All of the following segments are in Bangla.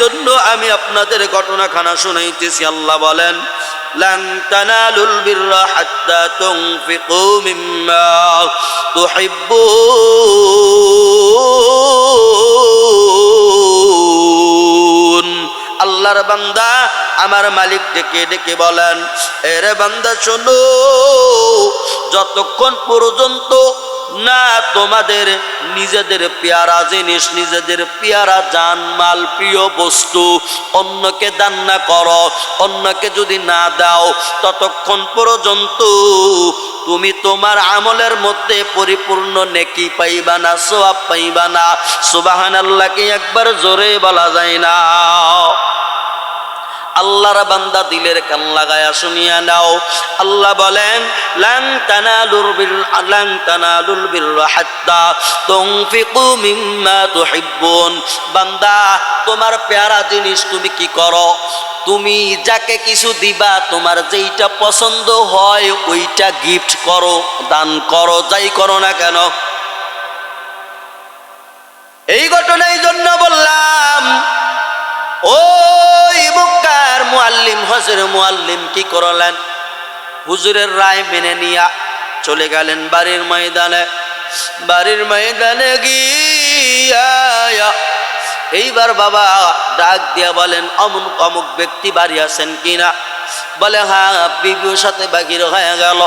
জন্য আমি আপনাদের ঘটনাখানা শুনাইতেছি আল্লাহ বলেন لن تنالوا البر حتى تنفقوا مما تحبون আল্লাহর বান্দা আমার মালিক ডেকে ডেকে বলেন এরে বান্দা শোনো যতক্ষণ পর্যন্ত না তোমাদের নিজেদের পেয়ারা জিনিস, নিজেদের পেয়ারা জান, মাল, প্রিয় বস্তু, অন্যকে দান না করো, অন্যকে যদি না দাও, ততক্ষণ পর্যন্ত তুমি তোমার আমলের মধ্যে পরিপূর্ণ নেকি পাইবা না, সোয়াব পাইবা না। সুবাহান আল্লাহকে একবার জোরে বলা যায় না। আল্লাহর বান্দা দিলের কান লাগায়া শুনিয়া নাও। আল্লাহ বলেন লাং তানালুর বির লাং তানালুল হাত্তা তুনফিকু মিম্মা তুহিব্বুন। বান্দা, তোমার প্যারা জিনিস তুমি কি করো? তুমি যাকে কিছু দিবা, তোমার যেইটা পছন্দ হয়, ওইটা গিফট করো, দান করো, যাই করো না কেন? এই ঘটনার জন্য বললাম মুআল্লিম হজের মুআল্লিম কি করলেন? হুজুরের রায় মেনে নিয়া চলে গেলেন বাড়ির ময়দানে। বাড়ির ময়দানে গিয়া এইবার বাবা ডাক দিয়া বলেন, অমুক অমুক ব্যক্তি বাড়ি আছেন কিনা? বলে হ্যাঁ বিবির সাথে বাকির হয়ে গেল।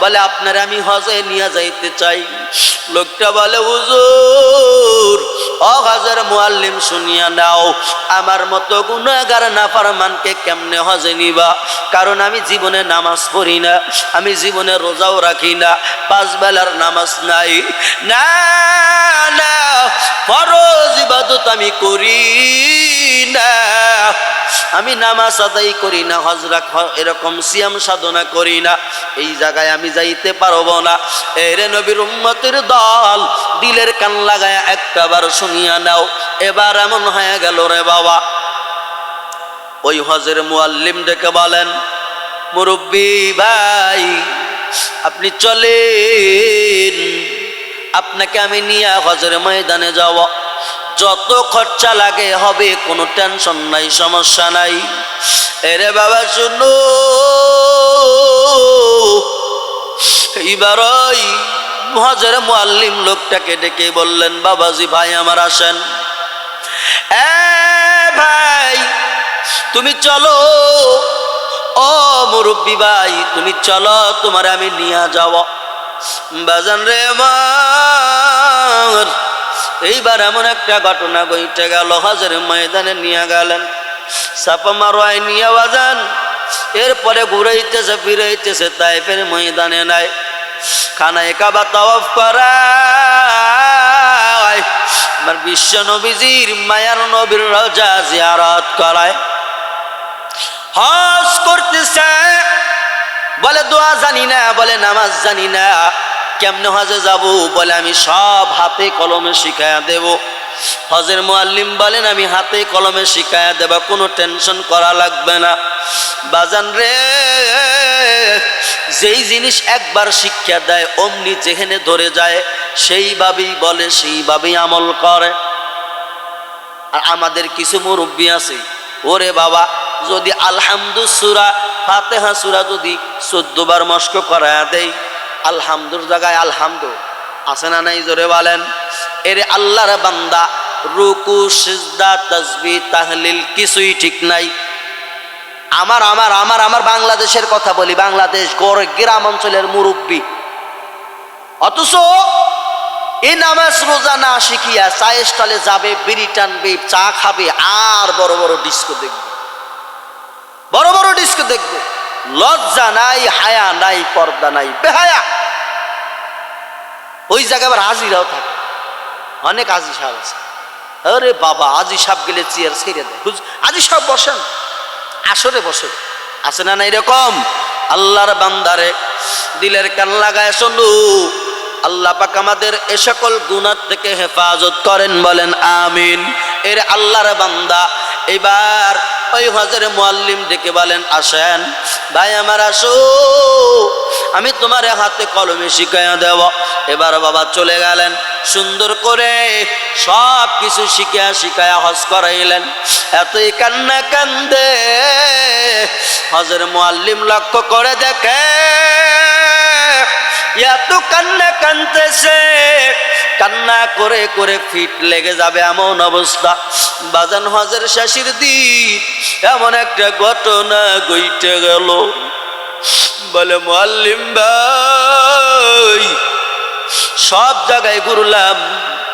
বলে, আপনার আমি হজে নিয়ে যাইতে চাই। লোকটা বলে, হুজুর ও হাজার মুআল্লিম শুনিয়া নাও, আমার মতো গুনাগার নাফারমানকে কেমনে হজে নিবা? কারণ আমি জীবনে নামাজ পড়ি না, আমি জীবনে রোজাও রাখি না, পাঁচ বেলার নামাজ নাই। না না ফরজ ইবাদত আমি করি না। আমি নামাজ আদায় করি না হজরা এরকম সিয়াম সাধনা করি না। এই জায়গায় আমি যাইতে পারব না। এরে নবীর উম্মতের দল, দিলের কান লাগায় একটা বার শুনিয়া নাও। এবার এমন হয়ে গেল রে বাবা। ওই হজের মুআল্লিম ডেকে বলেন, মুরব্বী ভাই, আপনি চলেন। আপনাকে আমি নিয়ে হজের ময়দানে যাব। যত খরচা লাগে হবে, কোনো টেনশন নাই, সমস্যা নাই। এরে বাবা, শুনো। এইবার ওই হজের মুআল্লিম লোকটাকে ডেকে বললেন, বাবাজি, ভাই আমার আসেন। এ ভাই, তুমি চলো। ও মুরব্বী ভাই, তুমি চলো, তোমার আমি নিয়ে যাব। বাজান রে আমার। এইবার এমন একটা ঘটনা বইতে গেল হাজার ময়দানে নিয়ে গেলেন। সাপা মারোয় নিয়ে বাজান। এরপরে ঘুরাইতেছে, ফিরাইতেছে তাইফের ময়দানে নাই। খানায় কাবা তওয়াফ করা আমার বিশ্ব নবীজির মায়ার নবীর রজা জিয়ারত করায়। হজ করতেছে বলে দোয়া জানি না, বলে নামাজ জানি না। কেমনে হজে যাব? বলে আমি সব হাতে কলমে শিখায়া দেব। হজের মোয়াল্লিম বলেন, আমি হাতে কলমে শিখায়া দেব, কোনো টেনশন করা লাগবে না। বাজান রে, যেই জিনিস একবার শিক্ষা দেয়, অমনি যেখানে ধরে যায় সেইভাবেই বলে সেইভাবেই আমল করে। আর আমাদের কিছু মুরব্বী আছে, ওরে বাবা, যদি আলহামদু সুরা ফাতেহা সুরা যদি চোদ্দ বার মস্ক করায়া দেয় আলহামদুর জায়গায় আলহামদু। আছে না নাই জোরে বলেন? এরে আল্লাহর বান্দা রুকু, সিজদা তসবি তাহলিল কিছুই ঠিক নাই। আমার আমার আমার আমার বাংলাদেশের কথা বলি, বাংলাদেশ গড় গ্রাম অঞ্চলের মুরব্বী। অথচ এই নামাজ রোজা না শিখিয়া চায়ের স্টলে যাবে, বিড়ি টানবে, চা খাবে, আর বড় বড় ডিস্কো দেখবে। বড় বড় ডিস্কো দেখবে। লজ্জা নাই, হায়া নাই, পর্দা নাই, বেহায়া। ওই জায়গায় আবার হাজিরাও থাকে। অনেক আজি সাহেব আছে। আরে বাবা আজি সাহেব গেলে চেয়ার ছেড়ে দেয়। আজি সাহেব বসেন। আসরে বসে আছে না না এরকম? আল্লাহর বান্দারে দিলের কান লাগায় শোনো আল্লাহ পাক আমাদের এ সকল গুণার থেকে হেফাজত করেন, বলেন আমিন। এর আল্লাহর বান্দা। এবার ওই হজের মোয়াল্লিম ডেকে বলেন, আসেন, ভাই আমার আসো, আমি তোমার হাতে কলমে শিখাইয়া দেব। এবার বাবা চলে গেলেন, সুন্দর করে সব কিছু শিখিয়া শিখায়া হজ করাইলেন। এতই কান্না কান্দে হজের মোয়াল্লিম লক্ষ্য করে দেখে, এত কান্না কানতেছে কান্না করে করে ফিট লেগে যাবে এমন অবস্থা। বাজান হজের শেষের দিন এমন একটা ঘটনা গইটে গেল। বলে, মোয়াল্লিম ভাই, সব জায়গায় ঘুরলাম,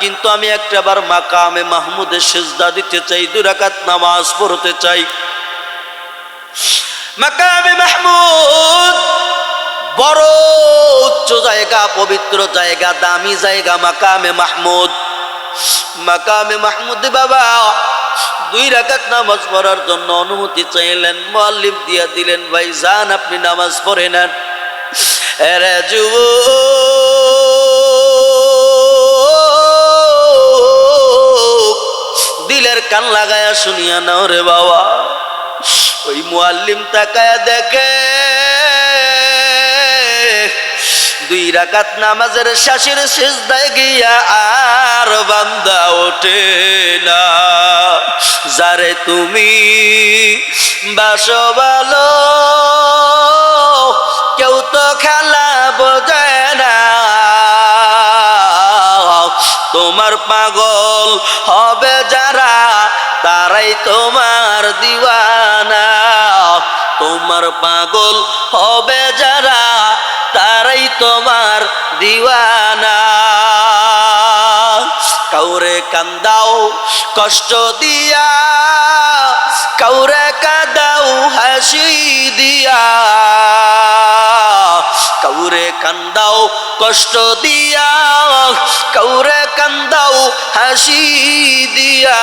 কিন্তু আমি একটা বার মাকামে মাহমুদের সেজদা দিতে চাই দুরাকাত নামাজ পড়তে চাই। মাকামে মাহমুদ, বড় উচ্চ জায়গা, পবিত্র জায়গা, দামি জায়গা মাকামে মাহমুদ। মাকামে মাহমুদ, বাবা দুই রাকাত নামাজ পড়ার জন্য অনুমতি চাইলেন মোয়াল্লিম দিয়া দিলেন, ভাই, যান, আপনি নামাজ পড়ে নেন। যুব দিলের কান লাগায়া শুনিয়া নাও রে বাবা। ওই মোয়াল্লিম তাকায়া দেখে দুই রাকাত নামাজের শাশির শেষদায় গিয়া আর বান্দা ওঠে না। যারে তুমি বাসো ভালো, কেউ তো খেলা বোঝে না। তোমার পাগল হবে যারা, তারাই তোমার দিওয়ানা। তোমার পাগল হবে যারা কান্দাও, কষ্ট দিয়া, কাউরে কাদাও, হাসি দিয়া। কাউরে কান্দাও, কষ্ট দিয়া, কাউরে কান্দাও, হাসি দিয়া।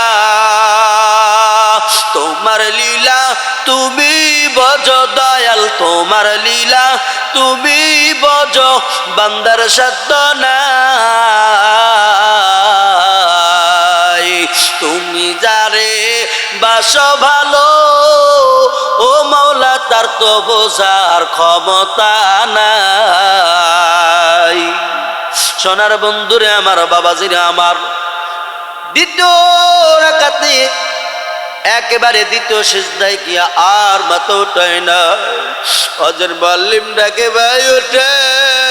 তোমার লীলা তুমি বজ, দয়াল, তোমার লীলা তুমি বজ, বান্দার নাই। তুমি যারে বাস ভালো, ও মাওলা তার তো বোঝার ক্ষমতা নাই। সোনার বন্ধুরে আমার, বাবাজিরে আমার, দ্বিতীয় একেবারে দ্বিতীয় সিজদায় গিয়া আর মাথা উঠায় না হজর বাল্লিম ডাকে ভাই ওঠেন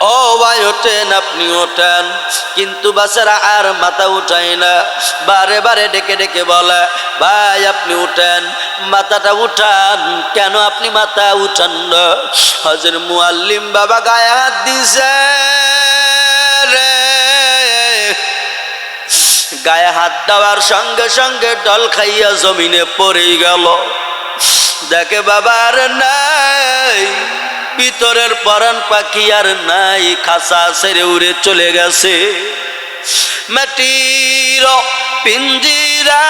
ও ভাই, ওঠেন আপনি, ওঠেন। কিন্তু বাচ্চারা আর মাথা উঠায় না। বারে বারে ডেকে ডেকে বলে, ভাই, আপনি উঠেন। মাথাটা উঠান। কেন আপনি মাথা উঠান না? হজর মুআল্লিম বাবা গায়ে হাত দিছে, রে। গায়ে হাত দেওয়ার সঙ্গে সঙ্গে ডল খাইয়া জমিনে পড়ে গেল। দেখে বাবার নাই। ভিতরের পরাণ পাখি আর নাই খাসা সেরে উড়ে চলে গেছে। মাটির পিঞ্জিরা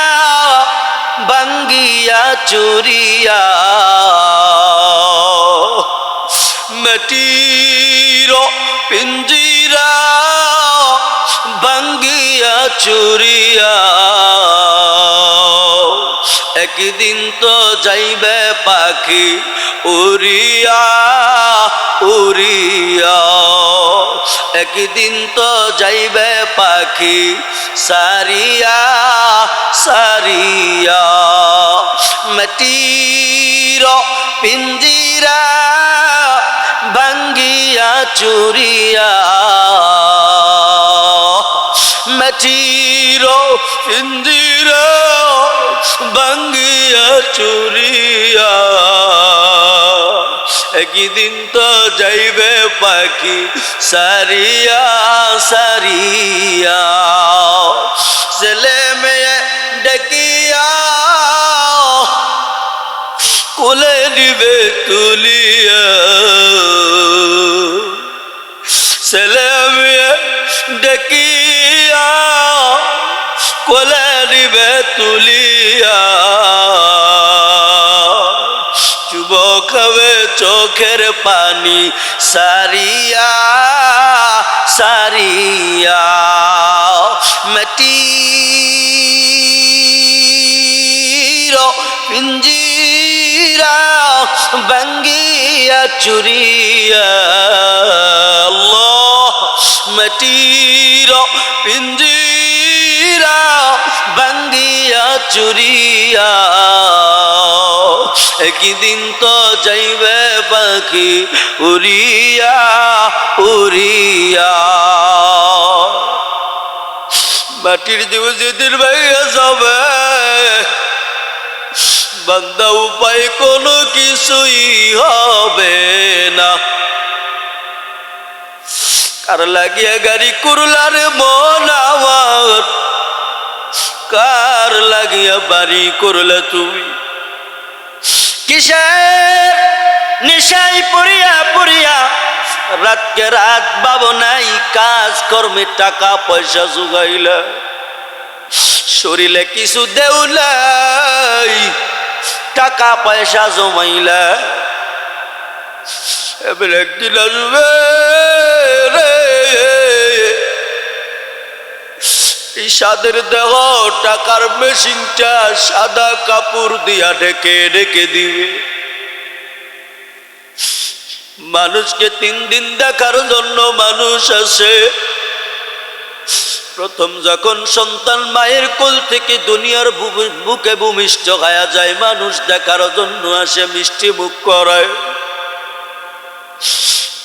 বাঙ্গিয়া চুরিয়া। মাটির পিঞ্জিরা বাঙ্গিয়া চুরিয়া। একদিন তো যাইবে পাখি, উড়িয়া উড়িয়া। একদিন তো যাইবে পাখি, সারিয়া সারিয়া। মাটির পিঞ্জিরা ভাঙ্গিয়া চুরিয়া। মাটির পিঞ্জিরা ভাঙ্গিয়া চুরিয়া, একদিন তো যাইবে পাখি সারিয়া সারিয়া। ছেলে মেয়ে ডেকিয়া কোলে নিবে তুলিয়া। ছেলে মেয়ে ডেকিয়া কোলে নিবে তুলিয়া। যুবক হবে চোখের পানি সারিয়া সারিয়া। মাটির পিঞ্জিরা বাঙ্গিয়া চুরিয়া। আল্লাহ মাটির পিঞ্জিরা বাঙ্গিয়া চুরিয়া। একদিন তো যাইবে পাখি উড়িয়া উড়িয়া। মাটির দিব যেদিন ভাইয়া যাবে, বান্দা উপায় কোনো কিছুই হবে না। কার লাগিয়া গাড়ি কুরলার মন আমার কার লাগিয়া বাড়ি করলে তুমি? কিসের নিশাই পড়িয়া পড়িয়া? রাতকে রাত নাই, কাজ কর্মে টাকা পয়সা জুগাইলা। শরীরে কিছু দেউলাই টাকা পয়সা জমাইলা। এবার একদিন আসবে রে এই সাদের দেহ, টাকার মেশিনটা সাদা কাপড় দিয়া ঢেকে ঢেকে দিবে। মানুষকে তিন দিন দেখার জন্য মানুষ আসে প্রথম যখন সন্তান মায়ের কোল থেকে দুনিয়ার বুকে ভূমিষ্ঠ খায়া যায়, মানুষ দেখার জন্য আসে, মিষ্টি মুখ করায়।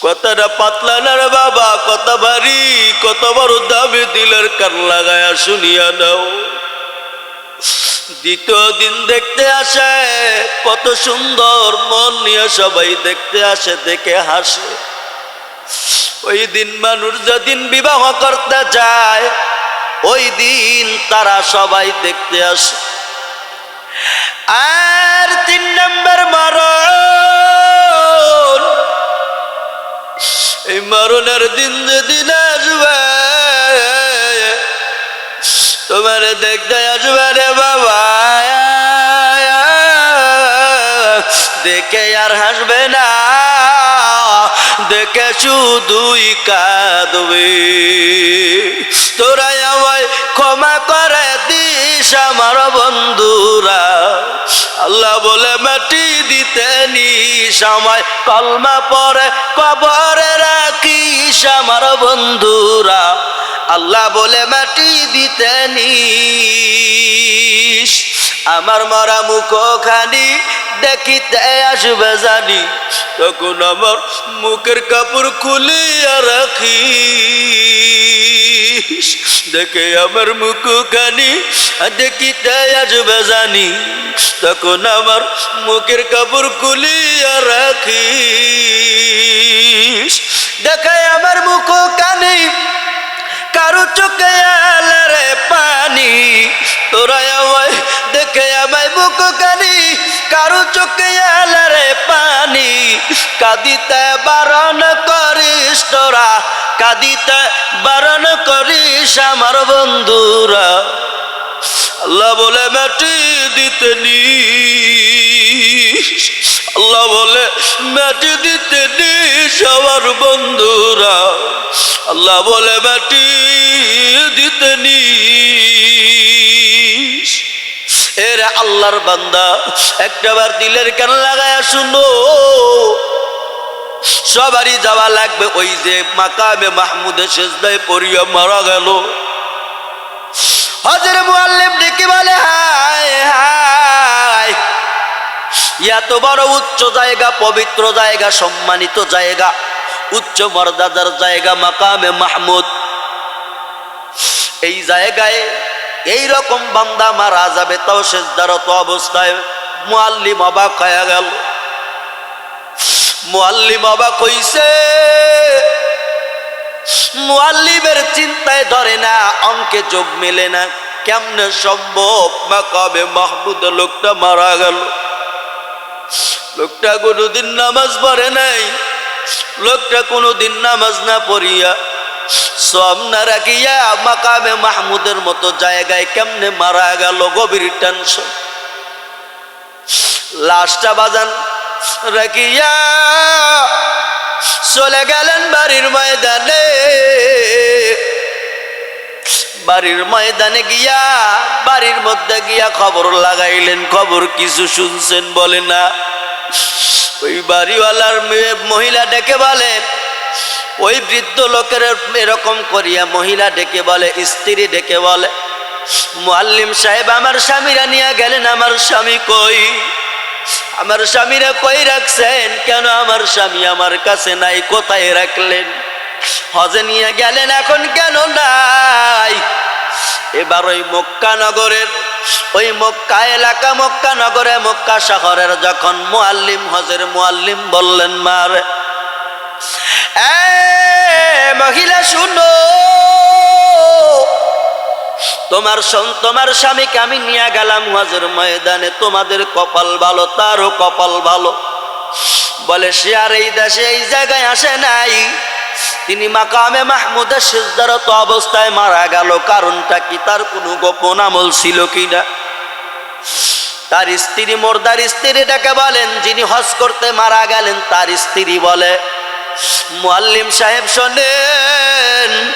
কথাটা পাতলা না রে বাবা, কত ভারী, কত বড় দামে দিলের কান লাগায়া শুনিয়া নাও। দ্বিতীয় দিন দেখতে আসে, কত সুন্দর মন নিয়ে সবাই দেখতে আসে, দেখে হাসে। ওই দিন মানুষ যেদিন বিবাহ করতে যায়, ওই দিন তারা সবাই দেখতে আসে। আর তিন নম্বর মরণ এই মরণের দিন যেদিন আসবে, তোমার দেখতে আসবে রে বাবা, দেখে আর হাসবে না, দেখে শুধুই কাঁদবে। তোরাই আমায় ক্ষমা করে দিস আমার বন্ধুরা। আল্লাহ বলে, মাটি দিতে নিস আমায়, কলমা পরে, কবরে রাখিস আমার বন্ধুরা। আল্লাহ বলে, মাটি দিতে নিস। আমার মরা মুখ খানি দেখিতে আসবে জানি, তখন আমার মুখের কাপড় খুলিয়া রাখিস। দেখে আমার মুখ খানি দেখিতে আসবে জানি তখন আমার মুখের কাপড় খুলিয়া রাখি দেখে আমার মুখ কানি, কারু চোখে আলারে পানি। তোরা আমায় দেখে আমায় বুক কানি, কারু চোখে আলারে পানি। কাঁদিতে তোরা কাঁদিতে বারণ করিস আমার বন্ধুরা। আল্লাহ বলে, মাটি দিতে নিস। আল্লাহ বলে, মাটি দিতে নিস আমার বন্ধুরা। আল্লাহ বলে, মাটি দিতে নিস। এরে আল্লাহর বান্দা, একটাবার দিলের কেন লাগায় শুনো? সবারই যাওয়া লাগবে ওই যে মাকামে মাহমুদে শেষদায় পড়িয়া মারা গেল। হজরে মুআল্লিম ডেকে বলে, হায় হায়, এত বড় উচ্চ জায়গা, পবিত্র জায়গা, সম্মানিত জায়গা, উচ্চ মর্যাদার জায়গা মাকামে মাহমুদ। এই জায়গায় এই রকম বান্দা মারা যাবে, তাও শেষদারত অবস্থায় মুআল্লিম অবাক হয়ে গেল। মুআল্লিম অবাক হইছে মুআল্লিমের চিন্তায় ধরে না, অঙ্কে যোগ মেলে না। কেমনে সম্ভব? মাকামে মাহমুদ লোকটা মারা গেল। লোকটা কোনোদিন নামাজ পড়ে নাই। লোকটা কোনোদিন নামাজ না পড়িয়া সব না রাখিয়া মাকামে মাহমুদের মতো জায়গায় কেমনে মারা গেল? গভীর টেনশন লাশটা বাজান রাখিয়া চলে গেলেন বাড়ির ময়দানে। বাড়ির ময়দানে গিয়া, বাড়ির মধ্যে গিয়া খবর লাগাইলেন। খবর কিছু শুনছেন বলে না। ওই বাড়িওয়ালার মেয়ে মহিলা ডেকে বলে, ওই বৃদ্ধ লোকের এরকম করিয়া মহিলা ডেকে বলে, স্ত্রী ডেকে বলে, মুআল্লিম সাহেব, আমার স্বামীরা নিয়ে গেলেন, আমার স্বামী কই? আমার স্বামীরা কই রাখছেন? কেন আমার স্বামী আমার কাছে নাই? কোথায় রাখলেন? হজে নিয়ে গেলেন, এখন কেন নাই? এবার ওই মক্কা নগরের, ওই মক্কা এলাকা, মক্কা নগরে, মক্কা শহরের যখন মোয়াল্লিম, হজের মোয়াল্লিম বললেন মার মহিলা শুনো তোমার তোমার স্বামীকে আমি নিয়ে গেলাম হজের ময়দানে। তোমাদের কপাল ভালো, তারও কপাল ভালো। বলে, সে আর এই দেশে, এই জায়গায় আসে নাই। তিনি মাকামে মাহমুদের সিজদারত অবস্থায় মারা গেল। কারণটা কি? তার কোনো গোপন আমল ছিল কিনা? তার স্ত্রী, মোর্দার স্ত্রীটাকে বলেন, যিনি হজ করতে মারা গেলেন, তার স্ত্রী বলে, মুআল্লিম সাহেব শোনেন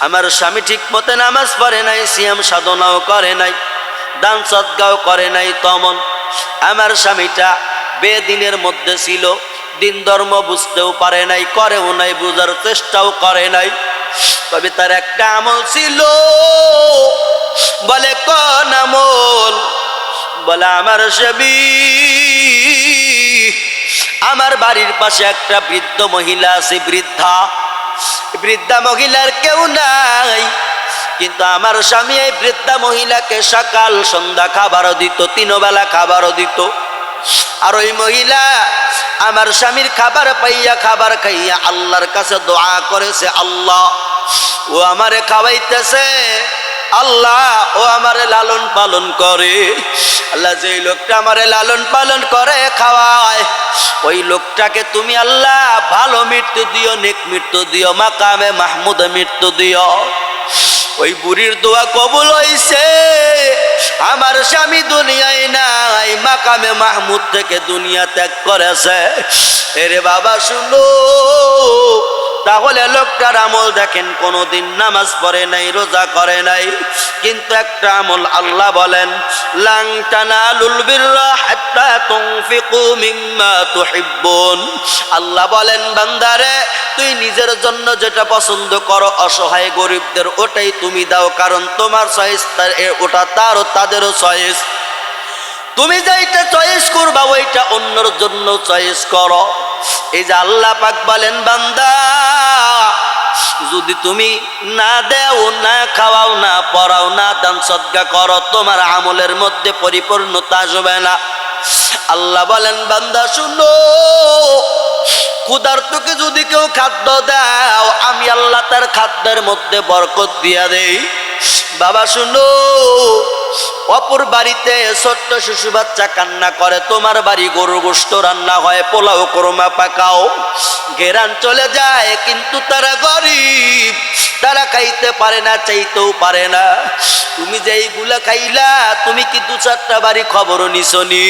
আমার স্বামী ঠিক মতে নামাজ পড়ে নাই, সিয়াম সাধনাও করে নাই, দান সদ্গাও করে নাই তমন। আমার স্বামীটা বেদিনের মধ্যে ছিল, দিন ধর্ম বুঝতেও পারে নাই, করেও নাই, বুঝার চেষ্টাও করে নাই। তবে তার একটা আমল ছিল, বলে, কোন আমল? বলে, আমার স্বামী, আমার বাড়ির পাশে একটা বৃদ্ধ মহিলা আছে, বৃদ্ধা। বৃদ্ধা মহিলার কেউ নাই। কিন্তু আমার স্বামী এই বৃদ্ধা মহিলাকে সকাল সন্ধ্যা খাবারও দিত, তিনবেলা খাবারও দিত। আর ওই মহিলা আমার স্বামীর খাবার পাইয়া খাবার খাইয়া আল্লাহর কাছে দোয়া করেছে, আল্লাহ, ও আমারে খাওয়াইতেছে, আল্লাহ, ও আমারে লালন পালন করে। আল্লাহ যে লোকটা আমারে লালন পালন করে খাওয়ায়, ওই লোকটাকে তুমি আল্লাহ ভালো মৃত্যু দিও, নেক মৃত্যু দিও, মাকামে মাহমুদ মৃত্যু দিও। ওই বুড়ির দোয়া কবুল হইছে। আমার স্বামী দুনিয়ায় নাই, মাকামে মাহমুদ থেকে দুনিয়া ত্যাগ করেছে। এরে বাবা, শুনো। তাহলে লোকটার আমল দেখেন, কোনোদিন নামাজ পড়ে নাই, রোজা করে নাই। কিন্তু একটা আমল আল্লাহ বলেন, লাং তানালুল বিররা হাত্তা তুনফিকু মিম্মা তুহিব্বুন। আল্লাহ বলেন, বান্দারে, তুই নিজের জন্য যেটা পছন্দ করো, অসহায় গরিবদের ওটাই তুমি দাও, কারণ তোমার চয়েস ওটা তারও তাদেরও চয়েস। তুমি যেটা চয়েস করবা, ওইটা অন্যর জন্য চয়েস করো। এই যে আল্লাহ পাক বলেন, বান্দা, যদি তুমি না দেও, না খাওয়াও, না পড়াও, না দান সদ্গা করো, তোমার আমলের মধ্যে পরিপূর্ণতা আসবে না। আল্লাহ বলেন, বান্দা, শুনো, ক্ষুধার্তকে যদি কেউ খাদ্য দাও, আমি আল্লাহ তার খাদ্যের মধ্যে বরকত দিয়া দেই। বাবা, শুনো অপর বাড়িতে ছোট্ট শিশু বাচ্চা কান্না করে, তোমার বাড়ি গরু গোস্ত রান্না হয়, পোলাও কোরমা পাকাও। ঘেরান চলে যায়, কিন্তু তারা গরিব। তারা খাইতে পারে না, চাইতেও পারে না। তুমি যে এইগুলা খাইলা, তুমি কি দু চারটা বাড়ি খবরও নিছনি?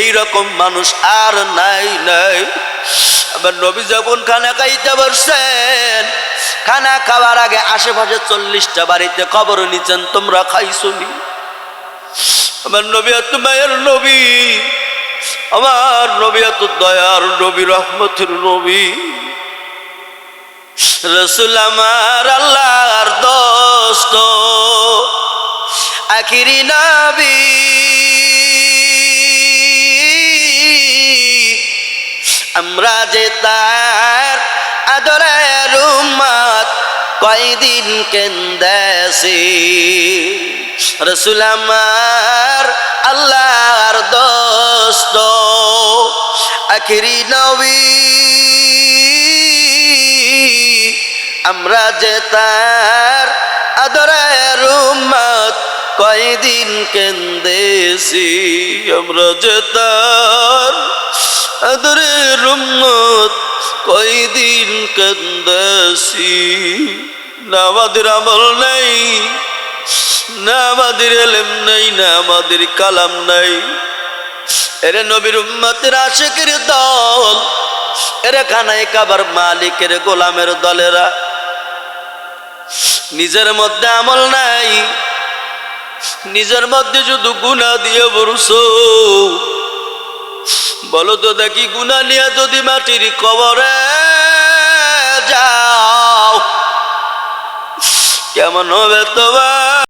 এইরকম মানুষ আর নাই নাই। আবার নবী যখন খানা খাইতে বসছেন, খানা খাওয়ার আগে আশেপাশে চল্লিশটা বাড়িতে খবর নিচ্ছেন তোমরা খাইছনি? আমার নবী এত মায়ের নবী, আমার নবী এত দয়ার নবী, রহমতের নবী। রসুল আমার আল্লাহর দোস্ত, আখিরি নবী। আমরা যে তার আদরের উম্মত কয়দিন কেন্দেছি রসুল আমার আল্লাহর দোস্ত, আখিরি নবী। আমরা যে তার আদরের উম্মত, কয়দিন কেন্দেছি? আমরা যে তার আদরের উম্মত, কয়দিন কেন্দেছি? না আমল নেই না আমাদের এলেম নেই, না আমাদের কালাম নাই। এরে নবীর উম্মতের আশেকের দল, এরা খানায় কাবার মালিকের গোলামের দলেরা। নিজের মধ্যে আমল নাই, নিজের মধ্যে শুধু গুণা দিয়ে বরুস বলো তো দেখি গুনা নিয়ে যদি মাটির কবরে যাও, কেমন হবে তোমার?